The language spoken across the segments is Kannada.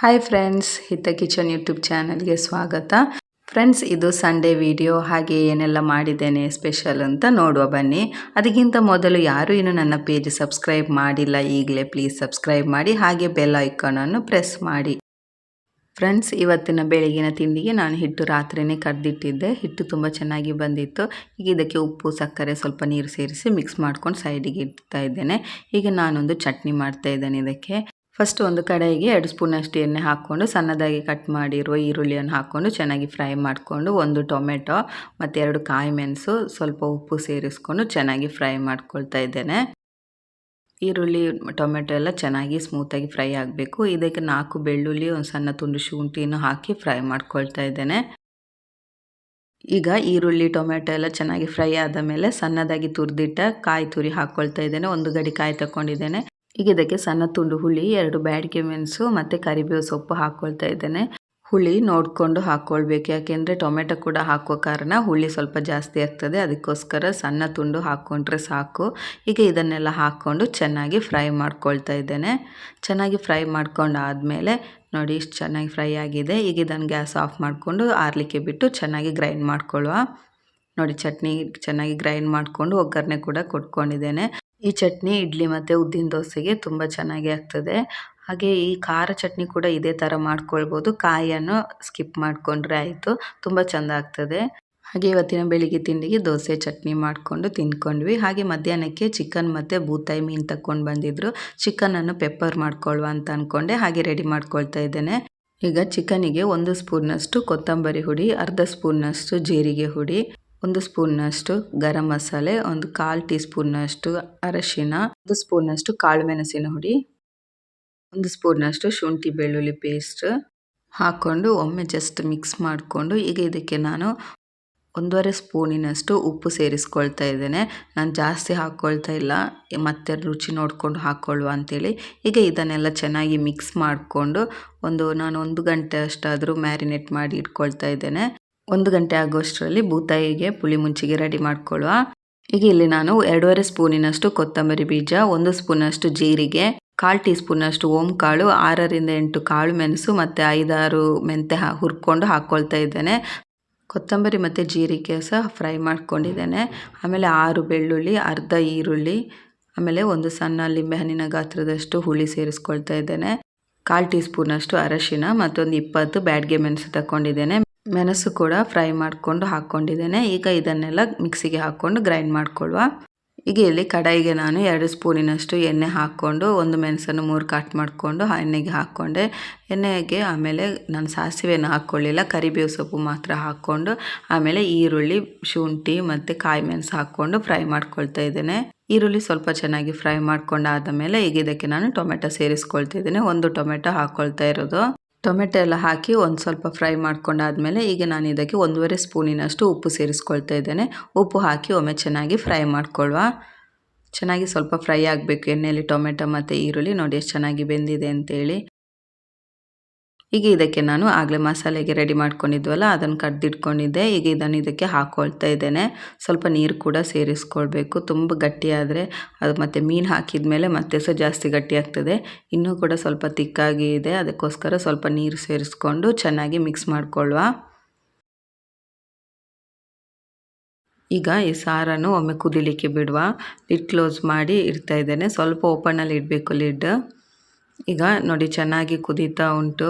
Hi friends Hita kitchen YouTube ಚಾನಲ್ಗೆ ಸ್ವಾಗತ. ಫ್ರೆಂಡ್ಸ್ ಇದು ಸಂಡೇ ವಿಡಿಯೋ ಹಾಗೆ ಏನೆಲ್ಲ ಮಾಡಿದ್ದೇನೆ ಸ್ಪೆಷಲ್ ಅಂತ ನೋಡುವ ಬನ್ನಿ. ಅದಕ್ಕಿಂತ ಮೊದಲು ಯಾರು ಇನ್ನು ನನ್ನ ಪೇಜ್ ಸಬ್ಸ್ಕ್ರೈಬ್ ಮಾಡಿಲ್ಲ, ಈಗಲೇ ಪ್ಲೀಸ್ ಸಬ್ಸ್ಕ್ರೈಬ್ ಮಾಡಿ, ಹಾಗೆ ಬೆಲ್ ಐಕಾನನ್ನು ಪ್ರೆಸ್ ಮಾಡಿ. ಫ್ರೆಂಡ್ಸ್ ಇವತ್ತಿನ ಬೆಳಗಿನ ತಿಂಡಿಗೆ ನಾನು ಹಿಟ್ಟು ರಾತ್ರಿನೇ ಕರೆದಿಟ್ಟಿದ್ದೆ ಹಿಟ್ಟು ತುಂಬ ಚೆನ್ನಾಗಿ ಬಂದಿತ್ತು. ಈಗ ಇದಕ್ಕೆ ಉಪ್ಪು, ಸಕ್ಕರೆ ಸ್ವಲ್ಪ ನೀರು ಸೇರಿಸಿ ಮಿಕ್ಸ್ ಮಾಡ್ಕೊಂಡು ಸೈಡಿಗೆ ಇಡ್ತಾ ಇದ್ದೇನೆ. ಈಗ ನಾನೊಂದು ಚಟ್ನಿ ಮಾಡ್ತಾ ಇದ್ದೇನೆ ಇದಕ್ಕೆ. ಫಸ್ಟ್ ಒಂದು ಕಡಾಯಿಗೆ ಎರಡು ಸ್ಪೂನಷ್ಟು ಎಣ್ಣೆ ಹಾಕ್ಕೊಂಡು ಸಣ್ಣದಾಗಿ ಕಟ್ ಮಾಡಿರುವ ಈರುಳ್ಳಿಯನ್ನು ಹಾಕ್ಕೊಂಡು ಚೆನ್ನಾಗಿ ಫ್ರೈ ಮಾಡಿಕೊಂಡು ಒಂದು ಟೊಮೆಟೊ ಮತ್ತು ಎರಡು ಕಾಯಿ ಮೆಣಸು ಸ್ವಲ್ಪ ಉಪ್ಪು ಸೇರಿಸ್ಕೊಂಡು ಚೆನ್ನಾಗಿ ಫ್ರೈ ಮಾಡ್ಕೊಳ್ತಾ ಇದ್ದೇನೆ. ಈರುಳ್ಳಿ, ಟೊಮೆಟೊ ಎಲ್ಲ ಚೆನ್ನಾಗಿ ಸ್ಮೂತಾಗಿ ಫ್ರೈ ಆಗಬೇಕು. ಇದಕ್ಕೆ ನಾಲ್ಕು ಬೆಳ್ಳುಳ್ಳಿ, ಒಂದು ಸಣ್ಣ ತುಂಡು ಶುಂಠಿಯನ್ನು ಹಾಕಿ ಫ್ರೈ ಮಾಡ್ಕೊಳ್ತಾ ಇದ್ದೇನೆ. ಈಗ ಈರುಳ್ಳಿ, ಟೊಮೆಟೊ ಎಲ್ಲ ಚೆನ್ನಾಗಿ ಫ್ರೈ ಆದ ಮೇಲೆ ಸಣ್ಣದಾಗಿ ತುರಿದಿಟ್ಟ ಕಾಯಿ ತುರಿ ಹಾಕ್ಕೊಳ್ತಾ ಇದ್ದೇನೆ. ಒಂದು ಗಡಿ ಕಾಯಿ ತಗೊಂಡಿದ್ದೇನೆ ಈಗ ಇದಕ್ಕೆ ಸಣ್ಣ ತುಂಡು ಹುಳಿ, ಎರಡು ಬ್ಯಾಡಿಗೆ ಮೆಣಸು ಮತ್ತು ಕರಿಬೇವು ಸೊಪ್ಪು ಹಾಕ್ಕೊಳ್ತಾ ಇದ್ದೇನೆ. ಹುಳಿ ನೋಡಿಕೊಂಡು ಹಾಕ್ಕೊಳ್ಬೇಕು ಯಾಕೆಂದರೆ ಟೊಮೆಟೊ ಕೂಡ ಹಾಕೋ ಕಾರಣ ಹುಳಿ ಸ್ವಲ್ಪ ಜಾಸ್ತಿ ಆಗ್ತದೆ. ಅದಕ್ಕೋಸ್ಕರ ಸಣ್ಣ ತುಂಡು ಹಾಕ್ಕೊಂಡ್ರೆ ಸಾಕು. ಈಗ ಇದನ್ನೆಲ್ಲ ಹಾಕ್ಕೊಂಡು ಚೆನ್ನಾಗಿ ಫ್ರೈ ಮಾಡ್ಕೊಳ್ತಾ ಇದ್ದೇನೆ. ಚೆನ್ನಾಗಿ ಫ್ರೈ ಮಾಡ್ಕೊಂಡು ಆದಮೇಲೆ ನೋಡಿ ಇಷ್ಟು ಚೆನ್ನಾಗಿ ಫ್ರೈ ಆಗಿದೆ. ಈಗ ಇದನ್ನು ಗ್ಯಾಸ್ ಆಫ್ ಮಾಡಿಕೊಂಡು ಆರಲಿಕ್ಕೆ ಬಿಟ್ಟು ಚೆನ್ನಾಗಿ ಗ್ರೈಂಡ್ ಮಾಡ್ಕೊಳ್ಳುವ. ನೋಡಿ ಚಟ್ನಿ ಚೆನ್ನಾಗಿ ಗ್ರೈಂಡ್ ಮಾಡಿಕೊಂಡು ಒಗ್ಗರಣೆ ಕೂಡ ಕೊಟ್ಕೊಂಡಿದ್ದೇನೆ. ಈ ಚಟ್ನಿ, ಇಡ್ಲಿ ಮತ್ತು ಉದ್ದಿನ ದೋಸೆಗೆ ತುಂಬ ಚೆನ್ನಾಗಿ ಆಗ್ತದೆ. ಹಾಗೆ ಈ ಖಾರ ಚಟ್ನಿ ಕೂಡ ಇದೇ ಥರ ಮಾಡ್ಕೊಳ್ಬೋದು. ಕಾಯಿಯನ್ನು ಸ್ಕಿಪ್ ಮಾಡಿಕೊಂಡ್ರೆ ಆಯಿತು. ತುಂಬ ಚೆಂದ ಆಗ್ತದೆ. ಹಾಗೆ ಇವತ್ತಿನ ಬೆಳಿಗ್ಗೆ ತಿಂಡಿಗೆ ದೋಸೆ ಚಟ್ನಿ ಮಾಡಿಕೊಂಡು ತಿನ್ಕೊಂಡ್ವಿ ಹಾಗೆ ಮಧ್ಯಾಹ್ನಕ್ಕೆ ಚಿಕನ್ ಮತ್ತು ಬೂತಾಯಿ ಮೀನು ತಕೊಂಡು ಬಂದಿದ್ದರು ಚಿಕನನ್ನು ಪೆಪ್ಪರ್ ಮಾಡ್ಕೊಳ್ಳುವ ಅಂತ ಅಂದ್ಕೊಂಡೆ ಹಾಗೆ ರೆಡಿ ಮಾಡ್ಕೊಳ್ತಾ ಇದ್ದೇನೆ. ಈಗ ಚಿಕನಿಗೆ ಒಂದು ಸ್ಪೂನ್ನಷ್ಟು ಕೊತ್ತಂಬರಿ ಹುಡಿ, ಅರ್ಧ ಸ್ಪೂನ್ನಷ್ಟು ಜೀರಿಗೆ ಹುಡಿ ಒಂದು ಸ್ಪೂನ್ನಷ್ಟು ಗರಂ ಮಸಾಲೆ, ಒಂದು ಕಾಲು ಟೀ ಸ್ಪೂನ್ನಷ್ಟು ಅರಶಿನ, ಒಂದು ಸ್ಪೂನ್ನಷ್ಟು ಕಾಳು ಮೆಣಸಿನ ಹುಡಿ, ಒಂದು ಸ್ಪೂನ್ನಷ್ಟು ಶುಂಠಿ ಬೆಳ್ಳುಳ್ಳಿ ಪೇಸ್ಟ್ ಹಾಕ್ಕೊಂಡು ಒಮ್ಮೆ ಜಸ್ಟ್ ಮಿಕ್ಸ್ ಮಾಡಿಕೊಂಡು ಈಗ ಇದಕ್ಕೆ ನಾನು ಒಂದೂವರೆ ಸ್ಪೂನಿನಷ್ಟು ಉಪ್ಪು ಸೇರಿಸ್ಕೊಳ್ತಾ ಇದ್ದೇನೆ. ನಾನು ಜಾಸ್ತಿ ಹಾಕ್ಕೊಳ್ತಾ ಇಲ್ಲ, ಮತ್ತೆ ರುಚಿ ನೋಡಿಕೊಂಡು ಹಾಕ್ಕೊಳ್ಳುವ ಅಂಥೇಳಿ ಈಗ ಇದನ್ನೆಲ್ಲ ಚೆನ್ನಾಗಿ ಮಿಕ್ಸ್ ಮಾಡಿಕೊಂಡು ಒಂದು ನಾನು ಒಂದು ಗಂಟೆ ಅಷ್ಟಾದರೂ ಮ್ಯಾರಿನೇಟ್ ಮಾಡಿ ಇಟ್ಕೊಳ್ತಾ ಇದ್ದೇನೆ. ಒಂದು ಗಂಟೆ ಆಗುವಷ್ಟರಲ್ಲಿ ಬೂತಾಯಿಗೆ ಪುಳಿ ಮುಂಚಿಗೆ ರೆಡಿ ಮಾಡ್ಕೊಳ್ಳುವ. ಈಗ ಇಲ್ಲಿ ನಾನು ಎರಡೂವರೆ ಸ್ಪೂನಿನಷ್ಟು ಕೊತ್ತಂಬರಿ ಬೀಜ, ಒಂದು ಸ್ಪೂನಷ್ಟು ಜೀರಿಗೆ, ಕಾಲು ಟೀ ಸ್ಪೂನಷ್ಟು ಓಂ ಕಾಳು, ಆರರಿಂದ ಎಂಟು ಕಾಳು ಮೆಣಸು ಮತ್ತು ಐದಾರು ಮೆಂತೆ ಹುರ್ಕೊಂಡು ಹಾಕ್ಕೊಳ್ತಾ ಇದ್ದೇನೆ. ಕೊತ್ತಂಬರಿ ಮತ್ತು ಜೀರಿಗೆ ಸಹ ಫ್ರೈ ಮಾಡ್ಕೊಂಡಿದ್ದೇನೆ. ಆಮೇಲೆ ಆರು ಬೆಳ್ಳುಳ್ಳಿ, ಅರ್ಧ ಈರುಳ್ಳಿ, ಆಮೇಲೆ ಒಂದು ಸಣ್ಣ ಲಿಂಬೆಹಣ್ಣಿನ ಗಾತ್ರದಷ್ಟು ಹುಳಿ ಸೇರಿಸ್ಕೊಳ್ತಾ ಇದ್ದೇನೆ. ಕಾಲು ಟೀ ಸ್ಪೂನಷ್ಟು ಅರಶಿನ ಮತ್ತೊಂದು ಇಪ್ಪತ್ತು ಬ್ಯಾಡ್ಗೆ ಮೆಣಸು ತಗೊಂಡಿದ್ದೇನೆ ಮೆಣಸು ಕೂಡ ಫ್ರೈ ಮಾಡಿಕೊಂಡು ಹಾಕ್ಕೊಂಡಿದ್ದೇನೆ. ಈಗ ಇದನ್ನೆಲ್ಲ ಮಿಕ್ಸಿಗೆ ಹಾಕ್ಕೊಂಡು ಗ್ರೈಂಡ್ ಮಾಡ್ಕೊಳ್ಳುವ. ಈಗ ಇಲ್ಲಿ ಕಡಾಯಿಗೆ ನಾನು ಎರಡು ಸ್ಪೂನಿನಷ್ಟು ಎಣ್ಣೆ ಹಾಕ್ಕೊಂಡು ಒಂದು ಮೆಣಸನ್ನು ಮೂರು ಕಟ್ ಮಾಡಿಕೊಂಡು ಎಣ್ಣೆಗೆ ಹಾಕ್ಕೊಂಡೆ. ಎಣ್ಣೆಗೆ ಆಮೇಲೆ ನಾನು ಸಾಸಿವೆಯನ್ನು ಹಾಕ್ಕೊಳ್ಳಿಲ್ಲ. ಕರಿಬೇವು ಸೊಪ್ಪು ಮಾತ್ರ ಹಾಕ್ಕೊಂಡು ಆಮೇಲೆ ಈರುಳ್ಳಿ, ಶುಂಠಿ ಮತ್ತು ಕಾಯಿ ಮೆಣಸು ಹಾಕ್ಕೊಂಡು ಫ್ರೈ ಮಾಡ್ಕೊಳ್ತಾ ಇದ್ದೇನೆ. ಈರುಳ್ಳಿ ಸ್ವಲ್ಪ ಚೆನ್ನಾಗಿ ಫ್ರೈ ಮಾಡ್ಕೊಂಡಾದ ಮೇಲೆ ಈಗ ಇದಕ್ಕೆ ನಾನು ಟೊಮೆಟೊ ಸೇರಿಸ್ಕೊಳ್ತಾ ಇದ್ದೇನೆ. ಒಂದು ಟೊಮೆಟೊ ಹಾಕ್ಕೊಳ್ತಾ ಇರೋದು. ಟೊಮೆಟೊ ಎಲ್ಲ ಹಾಕಿ ಒಂದು ಸ್ವಲ್ಪ ಫ್ರೈ ಮಾಡ್ಕೊಂಡಾದಮೇಲೆ ಈಗ ನಾನು ಇದಕ್ಕೆ ಒಂದೂವರೆ ಸ್ಪೂನಿನಷ್ಟು ಉಪ್ಪು ಸೇರಿಸ್ಕೊಳ್ತಾ ಇದ್ದೇನೆ. ಉಪ್ಪು ಹಾಕಿ ಒಮ್ಮೆ ಚೆನ್ನಾಗಿ ಫ್ರೈ ಮಾಡ್ಕೊಳ್ಳುವ. ಚೆನ್ನಾಗಿ ಸ್ವಲ್ಪ ಫ್ರೈ ಆಗಬೇಕು. ಎಣ್ಣೆಯಲ್ಲಿ ಟೊಮೆಟೊ ಮತ್ತು ಈರುಳ್ಳಿ ನೋಡಿ ಎಷ್ಟು ಚೆನ್ನಾಗಿ ಬೆಂದಿದೆ ಅಂತೇಳಿ. ಈಗ ಇದಕ್ಕೆ ನಾನು ಆಗಲೇ ಮಸಾಲೆಗೆ ರೆಡಿ ಮಾಡ್ಕೊಂಡಿದ್ವಲ್ಲ, ಅದನ್ನು ಕಡ್ದಿಟ್ಕೊಂಡಿದ್ದೆ. ಈಗ ಇದನ್ನು ಇದಕ್ಕೆ ಹಾಕ್ಕೊಳ್ತಾ ಇದ್ದೇನೆ. ಸ್ವಲ್ಪ ನೀರು ಕೂಡ ಸೇರಿಸ್ಕೊಳ್ಬೇಕು. ತುಂಬ ಗಟ್ಟಿಯಾದರೆ ಅದು ಮತ್ತು ಮೀನು ಹಾಕಿದ ಮೇಲೆ ಮತ್ತೆ ಸಹ ಜಾಸ್ತಿ ಗಟ್ಟಿ ಆಗ್ತದೆ. ಇನ್ನೂ ಕೂಡ ಸ್ವಲ್ಪ ತಿಕ್ಕಾಗಿ ಇದೆ. ಅದಕ್ಕೋಸ್ಕರ ಸ್ವಲ್ಪ ನೀರು ಸೇರಿಸ್ಕೊಂಡು ಚೆನ್ನಾಗಿ ಮಿಕ್ಸ್ ಮಾಡಿಕೊಳ್ಳುವ ಈಗ ಈ ಸಾರನ್ನು ಒಮ್ಮೆ ಕುದಿಲಿಕ್ಕೆ ಬಿಡುವ. ಲಿಡ್ ಕ್ಲೋಸ್ ಮಾಡಿ ಇಡ್ತಾ ಇದ್ದೇನೆ. ಸ್ವಲ್ಪ ಓಪನಲ್ಲಿ ಇಡಬೇಕು ಲಿಡ್ ಈಗ ನೋಡಿ ಚೆನ್ನಾಗಿ ಕುದೀತಾ ಉಂಟು.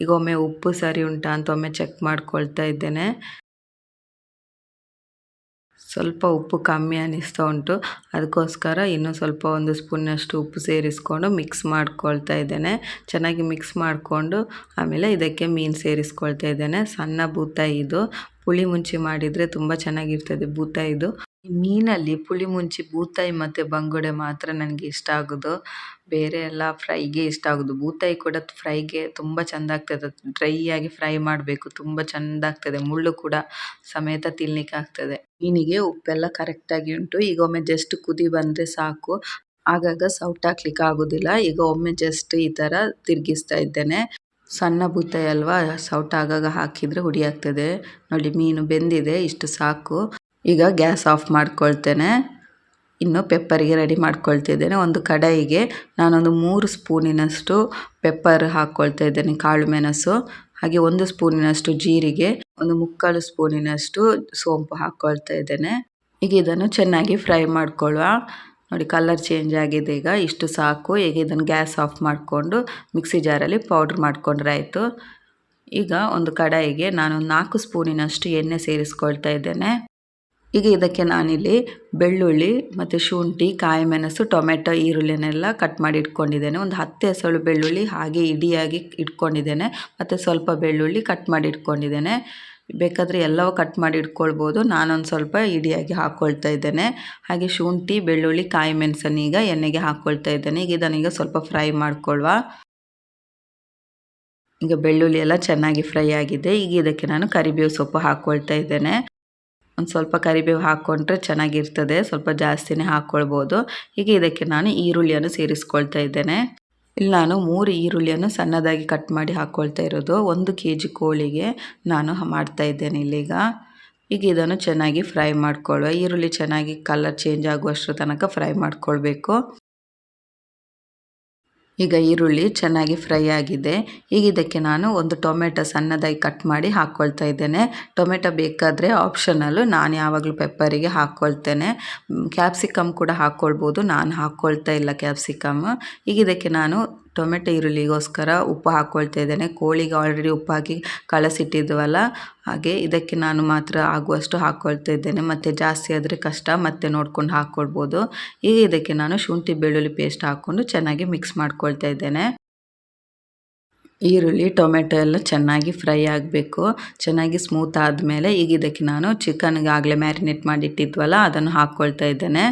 ಈಗ ಒಮ್ಮೆ ಉಪ್ಪು ಸರಿ ಉಂಟಾ ಅಂತ ಒಮ್ಮೆ ಚೆಕ್ ಮಾಡ್ಕೊಳ್ತಾ ಇದ್ದೇನೆ. ಸ್ವಲ್ಪ ಉಪ್ಪು ಕಮ್ಮಿ ಅನ್ನಿಸ್ತಾ ಉಂಟು. ಅದಕ್ಕೋಸ್ಕರ ಇನ್ನೂ ಸ್ವಲ್ಪ ಒಂದು ಸ್ಪೂನಷ್ಟು ಉಪ್ಪು ಸೇರಿಸ್ಕೊಂಡು ಮಿಕ್ಸ್ ಮಾಡ್ಕೊಳ್ತಾ ಇದ್ದೇನೆ. ಚೆನ್ನಾಗಿ ಮಿಕ್ಸ್ ಮಾಡಿಕೊಂಡು ಆಮೇಲೆ ಇದಕ್ಕೆ ಮೀನು ಸೇರಿಸ್ಕೊಳ್ತಾ ಇದ್ದೇನೆ. ಸಣ್ಣ ಬೂತಾಯಿ ಇದು. ಪುಳಿ ಮುಂಚಿ ಮಾಡಿದರೆ ತುಂಬ ಚೆನ್ನಾಗಿರ್ತದೆ ಬೂತಾಯಿದು ಮೀನಲ್ಲಿ ಪುಳಿ ಮುಂಚಿ ಬೂತಾಯಿ ಮತ್ತು ಬಂಗುಡೆ ಮಾತ್ರ ನನಗೆ ಇಷ್ಟ ಆಗೋದು. ಬೇರೆ ಎಲ್ಲ ಫ್ರೈಗೆ ಇಷ್ಟ ಆಗೋದು. ಬೂತಾಯಿ ಕೂಡ ಫ್ರೈಗೆ ತುಂಬ ಚೆಂದ ಆಗ್ತದೆ. ಡ್ರೈ ಫ್ರೈ ಮಾಡಬೇಕು. ತುಂಬ ಚೆಂದ ಆಗ್ತದೆ. ಮುಳ್ಳು ಕೂಡ ಸಮೇತ ತಿನ್ನಲಿಕ್ಕೆ ಆಗ್ತದೆ. ಮೀನಿಗೆ ಉಪ್ಪೆಲ್ಲ ಕರೆಕ್ಟಾಗಿ ಉಂಟು. ಈಗ ಒಮ್ಮೆ ಜಸ್ಟ್ ಕುದಿ ಬಂದರೆ ಸಾಕು. ಆಗಾಗ ಸೌಟ್ ಹಾಕ್ಲಿಕ್ಕೆ ಆಗೋದಿಲ್ಲ. ಈಗ ಒಮ್ಮೆ ಜಸ್ಟ್ ಈ ಥರ ತಿರುಗಿಸ್ತಾ ಇದ್ದೇನೆ. ಸಣ್ಣ ಬೂತಾಯಿ ಅಲ್ವಾ? ಸೌಟ್ ಆಗಾಗ ಹಾಕಿದರೆ ಹುಡಿ ಆಗ್ತದೆ. ನೋಡಿ ಮೀನು ಬೆಂದಿದೆ. ಇಷ್ಟು ಸಾಕು. ಈಗ ಗ್ಯಾಸ್ ಆಫ್ ಮಾಡ್ಕೊಳ್ತೇನೆ. ಇನ್ನು ಪೆಪ್ಪರಿಗೆ ರೆಡಿ ಮಾಡ್ಕೊಳ್ತಿದ್ದೇನೆ. ಒಂದು ಕಡಾಯಿಗೆ ನಾನೊಂದು ಮೂರು ಸ್ಪೂನಿನಷ್ಟು ಪೆಪ್ಪರ್ ಹಾಕ್ಕೊಳ್ತಾ ಇದ್ದೇನೆ, ಕಾಳು ಮೆಣಸು. ಹಾಗೆ ಒಂದು ಸ್ಪೂನಿನಷ್ಟು ಜೀರಿಗೆ, ಒಂದು ಮುಕ್ಕಾಲು ಸ್ಪೂನಿನಷ್ಟು ಸೋಂಪು ಹಾಕ್ಕೊಳ್ತಾ ಇದ್ದೇನೆ. ಈಗ ಇದನ್ನು ಚೆನ್ನಾಗಿ ಫ್ರೈ ಮಾಡ್ಕೊಳ್ಳುವ. ನೋಡಿ, ಕಲರ್ ಚೇಂಜ್ ಆಗಿದೆ ಈಗ. ಇಷ್ಟು ಸಾಕು. ಈಗ ಇದನ್ನು ಗ್ಯಾಸ್ ಆಫ್ ಮಾಡಿಕೊಂಡು ಮಿಕ್ಸಿ ಜಾರಲ್ಲಿ ಪೌಡ್ರ್ ಮಾಡಿಕೊಂಡ್ರೆ ಆಯಿತು. ಈಗ ಒಂದು ಕಡಾಯಿಗೆ ನಾನು ನಾಲ್ಕು ಸ್ಪೂನಿನಷ್ಟು ಎಣ್ಣೆ ಸೇರಿಸ್ಕೊಳ್ತಾ ಇದ್ದೇನೆ. ಈಗ ಇದಕ್ಕೆ ನಾನಿಲ್ಲಿ ಬೆಳ್ಳುಳ್ಳಿ ಮತ್ತು ಶುಂಠಿ ಕಾಯಿ ಮೆಣಸು ಟೊಮೆಟೊ, ಈರುಳ್ಳಿನೆಲ್ಲ ಕಟ್ ಮಾಡಿ ಇಟ್ಕೊಂಡಿದ್ದೇನೆ. ಒಂದು ಹತ್ತು ಎಸಳು ಬೆಳ್ಳುಳ್ಳಿ ಹಾಗೆ ಇಡಿಯಾಗಿ ಇಟ್ಕೊಂಡಿದ್ದೇನೆ. ಮತ್ತು ಸ್ವಲ್ಪ ಬೆಳ್ಳುಳ್ಳಿ ಕಟ್ ಮಾಡಿ ಇಟ್ಕೊಂಡಿದ್ದೇನೆ. ಬೇಕಾದರೆ ಎಲ್ಲವೂ ಕಟ್ ಮಾಡಿ ಇಟ್ಕೊಳ್ಬೋದು. ನಾನೊಂದು ಸ್ವಲ್ಪ ಇಡಿಯಾಗಿ ಹಾಕ್ಕೊಳ್ತಾ ಇದ್ದೇನೆ. ಹಾಗೆ ಶುಂಠಿ, ಬೆಳ್ಳುಳ್ಳಿ ಕಾಯಿ ಮೆಣಸನ್ನು ಈಗ ಎಣ್ಣೆಗೆ ಹಾಕ್ಕೊಳ್ತಾ ಇದ್ದೇನೆ. ಈಗ ಇದನ್ನೀಗ ಸ್ವಲ್ಪ ಫ್ರೈ ಮಾಡ್ಕೊಳ್ವಾ. ಈಗ ಬೆಳ್ಳುಳ್ಳಿ ಎಲ್ಲ ಚೆನ್ನಾಗಿ ಫ್ರೈ ಆಗಿದೆ. ಈಗ ಇದಕ್ಕೆ ನಾನು ಕರಿಬೇವು ಸೊಪ್ಪು ಹಾಕ್ಕೊಳ್ತಾ ಇದ್ದೇನೆ. ಒಂದು ಸ್ವಲ್ಪ ಕರಿಬೇವು ಹಾಕ್ಕೊಂಡ್ರೆ ಚೆನ್ನಾಗಿರ್ತದೆ, ಸ್ವಲ್ಪ ಜಾಸ್ತಿನೇ ಹಾಕ್ಕೊಳ್ಬೋದು. ಹೀಗೆ ಇದಕ್ಕೆ ನಾನು ಈರುಳ್ಳಿಯನ್ನು ಸೇರಿಸ್ಕೊಳ್ತಾ ಇದ್ದೇನೆ. ಇಲ್ಲಿ ನಾನು ಮೂರು ಈರುಳ್ಳಿಯನ್ನು ಸಣ್ಣದಾಗಿ ಕಟ್ ಮಾಡಿ ಹಾಕ್ಕೊಳ್ತಾ ಇರೋದು. ಒಂದು ಕೆ ಜಿ ಕೋಳಿಗೆ ನಾನು ಮಾಡ್ತಾ ಇದ್ದೇನೆ ಇಲ್ಲಿಗ. ಈಗ ಇದನ್ನು ಚೆನ್ನಾಗಿ ಫ್ರೈ ಮಾಡ್ಕೊಳ್ಳುವ. ಈರುಳ್ಳಿ ಚೆನ್ನಾಗಿ ಕಲರ್ ಚೇಂಜ್ ಆಗುವಷ್ಟರ ತನಕ ಫ್ರೈ ಮಾಡ್ಕೊಳ್ಬೇಕು. ಈಗ ಈರುಳ್ಳಿ ಚೆನ್ನಾಗಿ ಫ್ರೈ ಆಗಿದೆ. ಈಗ ಇದಕ್ಕೆ ನಾನು ಒಂದು ಟೊಮೆಟೊ ಸಣ್ಣದಾಗಿ ಕಟ್ ಮಾಡಿ ಹಾಕ್ಕೊಳ್ತಾ ಇದ್ದೇನೆ. ಟೊಮೆಟೊ ಬೇಕಾದರೆ ಆಪ್ಷನಲ್ಲು ನಾನು ಯಾವಾಗಲೂ ಪೆಪ್ಪರಿಗೆ ಹಾಕ್ಕೊಳ್ತೇನೆ ಕ್ಯಾಪ್ಸಿಕಮ್ ಕೂಡ ಹಾಕ್ಕೊಳ್ಬೋದು ನಾನು ಹಾಕ್ಕೊಳ್ತಾ ಇಲ್ಲ ಕ್ಯಾಪ್ಸಿಕಮ್ ಈಗ ಇದಕ್ಕೆ ನಾನು ಟೊಮೆಟೊ ಈರುಳ್ಳಿಗೋಸ್ಕರ ಉಪ್ಪು ಹಾಕ್ಕೊಳ್ತಾ ಇದ್ದೇನೆ. ಕೋಳಿಗೆ ಆಲ್ರೆಡಿ ಉಪ್ಪು ಹಾಕಿ ಕಳಸಿಟ್ಟಿದ್ವಲ್ಲ ಹಾಗೆ ಇದಕ್ಕೆ ನಾನು ಮಾತ್ರ ಆಗುವಷ್ಟು ಹಾಕ್ಕೊಳ್ತಾ ಇದ್ದೇನೆ. ಮತ್ತು ಜಾಸ್ತಿ ಆದರೆ ಕಷ್ಟ, ಮತ್ತೆ ನೋಡ್ಕೊಂಡು ಹಾಕ್ಕೊಳ್ಬೋದು ಈಗ ಇದಕ್ಕೆ ನಾನು ಶುಂಠಿ ಬೆಳ್ಳುಳ್ಳಿ ಪೇಸ್ಟ್ ಹಾಕ್ಕೊಂಡು ಚೆನ್ನಾಗಿ ಮಿಕ್ಸ್ ಮಾಡ್ಕೊಳ್ತಾ ಇದ್ದೇನೆ. ಈರುಳ್ಳಿ, ಟೊಮೆಟೊ ಎಲ್ಲ ಚೆನ್ನಾಗಿ ಫ್ರೈ ಆಗಬೇಕು. ಚೆನ್ನಾಗಿ ಸ್ಮೂತ್ ಆದಮೇಲೆ ಈಗ ಇದಕ್ಕೆ ನಾನು ಚಿಕನ್ಗೆ ಆಗಲೇ ಮ್ಯಾರಿನೇಟ್ ಮಾಡಿಟ್ಟಿದ್ವಲ್ಲ ಅದನ್ನು ಹಾಕ್ಕೊಳ್ತಾ ಇದ್ದೇನೆ.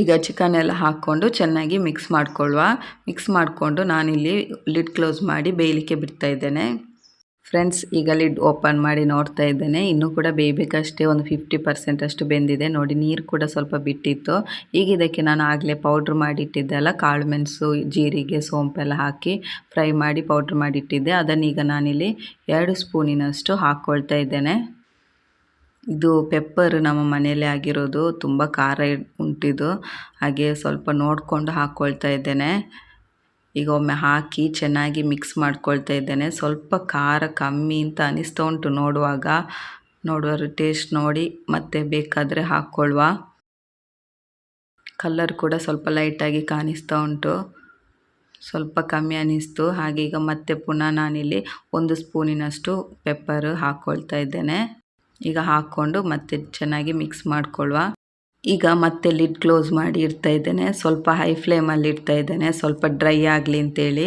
ಈಗ ಚಿಕನ್ ಎಲ್ಲ ಹಾಕ್ಕೊಂಡು ಚೆನ್ನಾಗಿ ಮಿಕ್ಸ್ ಮಾಡಿಕೊಳ್ಳುವ ಮಿಕ್ಸ್ ಮಾಡಿಕೊಂಡು ನಾನಿಲ್ಲಿ ಲಿಡ್ ಕ್ಲೋಸ್ ಮಾಡಿ ಬೇಯಲಿಕ್ಕೆ ಬಿಡ್ತಾ ಇದ್ದೇನೆ. ಫ್ರೆಂಡ್ಸ್ ಈಗ ಲಿಡ್ ಓಪನ್ ಮಾಡಿ ನೋಡ್ತಾ ಇದ್ದೇನೆ. ಇನ್ನೂ ಕೂಡ ಬೇಯಬೇಕಷ್ಟೇ, ಒಂದು ಫಿಫ್ಟಿ ಪರ್ಸೆಂಟ್ ಅಷ್ಟು ಬೆಂದಿದೆ. ನೋಡಿ, ನೀರು ಕೂಡ ಸ್ವಲ್ಪ ಬಿಟ್ಟಿತ್ತು. ಈಗ ಇದಕ್ಕೆ ನಾನು ಆಗಲೇ ಪೌಡ್ರ್ ಮಾಡಿಟ್ಟಿದ್ದೆಲ್ಲ ಕಾಳು ಮೆಣಸು, ಜೀರಿಗೆ, ಸೋಂಪೆಲ್ಲ ಹಾಕಿ ಫ್ರೈ ಮಾಡಿ ಪೌಡ್ರ್ ಮಾಡಿಟ್ಟಿದ್ದೆ. ಅದನ್ನೀಗ ನಾನಿಲ್ಲಿ ಎರಡು ಸ್ಪೂನಿನಷ್ಟು ಹಾಕ್ಕೊಳ್ತಾ ಇದ್ದೇನೆ. ಇದು ಪೆಪ್ಪರ್ ನಮ್ಮ ಮನೆಯಲ್ಲೇ ಆಗಿರೋದು. ತುಂಬ ಖಾರ ಉಂಟಿದು ಹಾಗೆ ಸ್ವಲ್ಪ ನೋಡಿಕೊಂಡು ಹಾಕ್ಕೊಳ್ತಾ ಇದ್ದೇನೆ. ಈಗ ಒಮ್ಮೆ ಹಾಕಿ ಚೆನ್ನಾಗಿ ಮಿಕ್ಸ್ ಮಾಡ್ಕೊಳ್ತಾ ಇದ್ದೇನೆ. ಸ್ವಲ್ಪ ಖಾರ ಕಮ್ಮಿ ಅಂತ ಅನಿಸ್ತಾ ಉಂಟು ನೋಡುವಾಗ. ನೋಡುವ ಟೇಸ್ಟ್ ನೋಡಿ ಮತ್ತೆ ಬೇಕಾದರೆ ಹಾಕ್ಕೊಳ್ವ ಕಲ್ಲರ್ ಕೂಡ ಸ್ವಲ್ಪ ಲೈಟಾಗಿ ಕಾಣಿಸ್ತಾ ಉಂಟು. ಸ್ವಲ್ಪ ಕಮ್ಮಿ ಅನ್ನಿಸ್ತು ಹಾಗೆ ಈಗ ಮತ್ತೆ ಪುನಃ ನಾನಿಲ್ಲಿ ಒಂದು ಸ್ಪೂನಿನಷ್ಟು ಪೆಪ್ಪರ್ ಹಾಕ್ಕೊಳ್ತಾ ಇದ್ದೇನೆ. ಈಗ ಹಾಕ್ಕೊಂಡು ಮತ್ತೆ ಚೆನ್ನಾಗಿ ಮಿಕ್ಸ್ ಮಾಡ್ಕೊಳ್ಳುವ ಈಗ ಮತ್ತೆ ಲಿಡ್ ಕ್ಲೋಸ್ ಮಾಡಿ ಇಡ್ತಾ ಇದ್ದೇನೆ. ಸ್ವಲ್ಪ ಹೈ ಫ್ಲೇಮಲ್ಲಿ ಇಡ್ತಾ ಇದ್ದೇನೆ. ಸ್ವಲ್ಪ ಡ್ರೈ ಆಗಲಿ ಅಂತೇಳಿ.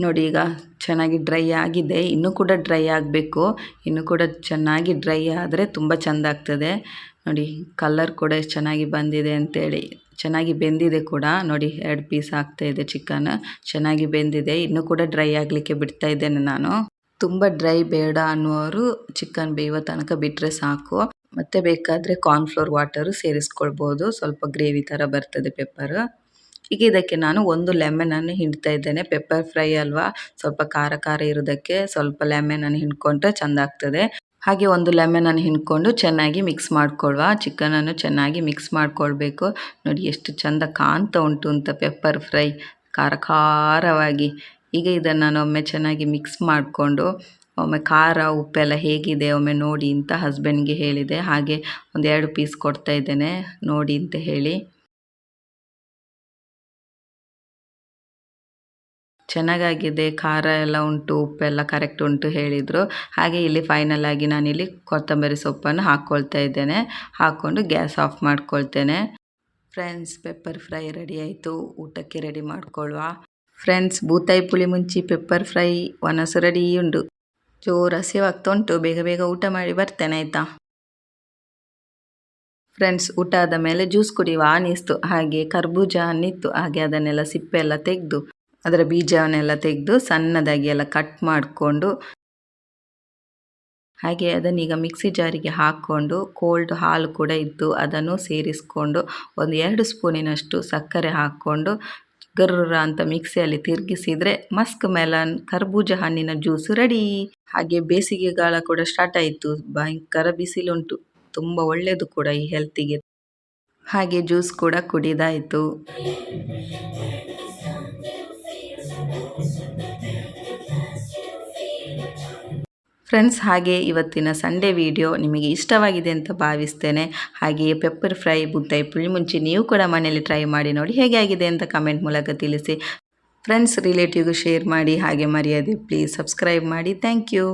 ನೋಡಿ ಈಗ ಚೆನ್ನಾಗಿ ಡ್ರೈ ಆಗಿದೆ. ಇನ್ನೂ ಕೂಡ ಡ್ರೈ ಆಗಬೇಕು. ಇನ್ನೂ ಕೂಡ ಚೆನ್ನಾಗಿ ಡ್ರೈ ಆದರೆ ತುಂಬ ಚೆಂದ ಆಗ್ತದೆ. ನೋಡಿ ಕಲರ್ ಕೂಡ ಚೆನ್ನಾಗಿ ಬಂದಿದೆ ಅಂತೇಳಿ. ಚೆನ್ನಾಗಿ ಬೆಂದಿದೆ ಕೂಡ. ನೋಡಿ ಎರಡು ಪೀಸ್ ಆಗ್ತಾ ಇದೆ ಚಿಕನ್. ಚೆನ್ನಾಗಿ ಬೆಂದಿದೆ. ಇನ್ನೂ ಕೂಡ ಡ್ರೈ ಆಗಲಿಕ್ಕೆ ಬಿಡ್ತಾ ಇದ್ದೇನೆ ನಾನು. ತುಂಬ ಡ್ರೈ ಬೇಡ ಅನ್ನುವರು ಚಿಕನ್ ಬೇಯುವ ತನಕ ಬಿಟ್ಟರೆ ಸಾಕು. ಮತ್ತೆ ಬೇಕಾದರೆ ಕಾರ್ನ್ಫ್ಲೋರ್ ವಾಟರು ಸೇರಿಸ್ಕೊಳ್ಬೋದು. ಸ್ವಲ್ಪ ಗ್ರೇವಿ ಥರ ಬರ್ತದೆ ಪೆಪ್ಪರ್ ಈಗ ಇದಕ್ಕೆ ನಾನು ಒಂದು ಲೆಮನನ್ನು ಹಿಂಡ್ತಾ ಇದ್ದೇನೆ. ಪೆಪ್ಪರ್ ಫ್ರೈ ಅಲ್ವಾ? ಸ್ವಲ್ಪ ಖಾರ ಖಾರ ಇರೋದಕ್ಕೆ ಸ್ವಲ್ಪ ಲೆಮನನ್ನು ಹಿಂಡ್ಕೊಂಡ್ರೆ ಚೆಂದ ಆಗ್ತದೆ. ಹಾಗೆ ಒಂದು ಲೆಮನನ್ನು ಹಿಂಡ್ಕೊಂಡು ಚೆನ್ನಾಗಿ ಮಿಕ್ಸ್ ಮಾಡ್ಕೊಳ್ವಾ ಚಿಕನನ್ನು ಚೆನ್ನಾಗಿ ಮಿಕ್ಸ್ ಮಾಡ್ಕೊಳ್ಬೇಕು. ನೋಡಿ ಎಷ್ಟು ಚೆಂದ ಕಾಣ್ತಾ ಉಂಟು ಅಂತ ಪೆಪ್ಪರ್ ಫ್ರೈ ಖಾರ ಖಾರವಾಗಿ. ಈಗ ಇದನ್ನು ನಾನು ಒಮ್ಮೆ ಚೆನ್ನಾಗಿ ಮಿಕ್ಸ್ ಮಾಡಿಕೊಂಡು ಒಮ್ಮೆ ಖಾರ ಉಪ್ಪೆಲ್ಲ ಹೇಗಿದೆ, ಒಮ್ಮೆ ನೋಡಿ ಅಂತ ಹಸ್ಬೆಂಡ್ಗೆ ಹೇಳಿದೆ. ಹಾಗೆ ಒಂದೆರಡು ಪೀಸ್ ಕೊಡ್ತಾ ಇದ್ದೇನೆ, ನೋಡಿ ಅಂತ ಹೇಳಿ. ಚೆನ್ನಾಗಾಗಿದೆ, ಖಾರ ಎಲ್ಲ ಉಂಟು, ಉಪ್ಪೆಲ್ಲ ಕರೆಕ್ಟ್ ಉಂಟು ಹೇಳಿದರು. ಹಾಗೆ ಇಲ್ಲಿ ಫೈನಲ್ ಆಗಿ ನಾನಿಲ್ಲಿ ಕೊತ್ತಂಬರಿ ಸೊಪ್ಪನ್ನು ಹಾಕ್ಕೊಳ್ತಾ ಇದ್ದೇನೆ. ಹಾಕ್ಕೊಂಡು ಗ್ಯಾಸ್ ಆಫ್ ಮಾಡ್ಕೊಳ್ತೇನೆ. ಫ್ರೆಂಡ್ಸ್ ಪೆಪ್ಪರ್ ಫ್ರೈ ರೆಡಿ ಆಯಿತು. ಊಟಕ್ಕೆ ರೆಡಿ ಮಾಡ್ಕೊಳ್ಳುವ ಫ್ರೆಂಡ್ಸ್ ಬೂತಾಯಿ ಪುಳಿ ಮುಂಚಿ ಪೆಪ್ಪರ್ ಫ್ರೈ ಒನಸು ರೆಡಿ ಉಂಡು ಜೋರು ಹಸಿವಾಗ್ತಾ ಉಂಟು ಬೇಗ ಬೇಗ ಊಟ ಮಾಡಿ ಬರ್ತೇನೆ, ಆಯ್ತಾ? ಫ್ರೆಂಡ್ಸ್ ಊಟ ಆದ ಮೇಲೆ ಜ್ಯೂಸ್ ಕುಡಿಯುವ ಅನಿಸ್ತು ಹಾಗೆ ಕರ್ಬೂಜ ಹಣ್ಣಿತ್ತು. ಹಾಗೆ ಅದನ್ನೆಲ್ಲ ಸಿಪ್ಪೆ ಎಲ್ಲ ತೆಗೆದು, ಅದರ ಬೀಜವನ್ನೆಲ್ಲ ತೆಗೆದು ಸಣ್ಣದಾಗಿ ಎಲ್ಲ ಕಟ್ ಮಾಡಿಕೊಂಡು, ಹಾಗೆ ಅದನ್ನೀಗ ಮಿಕ್ಸಿ ಜಾರಿಗೆ ಹಾಕ್ಕೊಂಡು ಕೋಲ್ಡ್ ಹಾಲು ಕೂಡ ಇದ್ದು ಅದನ್ನು ಸೇರಿಸ್ಕೊಂಡು, ಒಂದು ಎರಡು ಸ್ಪೂನಿನಷ್ಟು ಸಕ್ಕರೆ ಹಾಕ್ಕೊಂಡು ಗರ್ರ ಅಂತ ಮಿಕ್ಸಿಯಲ್ಲಿ ತಿರುಗಿಸಿದ್ರೆ ಮಸ್ಕ್ ಮೆಲನ್, ಕರ್ಬೂಜ ಹಣ್ಣಿನ ಜ್ಯೂಸ್ ರೆಡಿ ಹಾಗೆ ಬೇಸಿಗೆಗಾಲ ಕೂಡ ಸ್ಟಾರ್ಟ್ ಆಯಿತು. ಭಯಂಕರ ಬಿಸಿಲುಂಟು. ತುಂಬ ಒಳ್ಳೆಯದು ಕೂಡ ಈ ಹೆಲ್ತಿಗೆ ಹಾಗೆ ಜ್ಯೂಸ್ ಕೂಡ ಕುಡಿದಾಯಿತು. ಫ್ರೆಂಡ್ಸ್, ಹಾಗೆ ಇವತ್ತಿನ ಸಂಡೇ ವಿಡಿಯೋ ನಿಮಗೆ ಇಷ್ಟವಾಗಿದೆ ಅಂತ ಭಾವಿಸ್ತೇನೆ. ಹಾಗೆಯೇ ಪೆಪ್ಪರ್ ಫ್ರೈ ಬುದ್ದಾಯಿ ಪುಳಿ ಮುಂಚೆ ನೀವು ಕೂಡ ಮನೆಯಲ್ಲಿ ಟ್ರೈ ಮಾಡಿ ನೋಡಿ ಹೇಗೆ ಆಗಿದೆ ಅಂತ ಕಮೆಂಟ್ ಮೂಲಕ ತಿಳಿಸಿ. ಫ್ರೆಂಡ್ಸ್ ರಿಲೇಟಿವ್ಗೂ ಶೇರ್ ಮಾಡಿ, ಹಾಗೆ ಮರ್ಯಾದೆ ಪ್ಲೀಸ್ ಸಬ್ಸ್ಕ್ರೈಬ್ ಮಾಡಿ. Thank you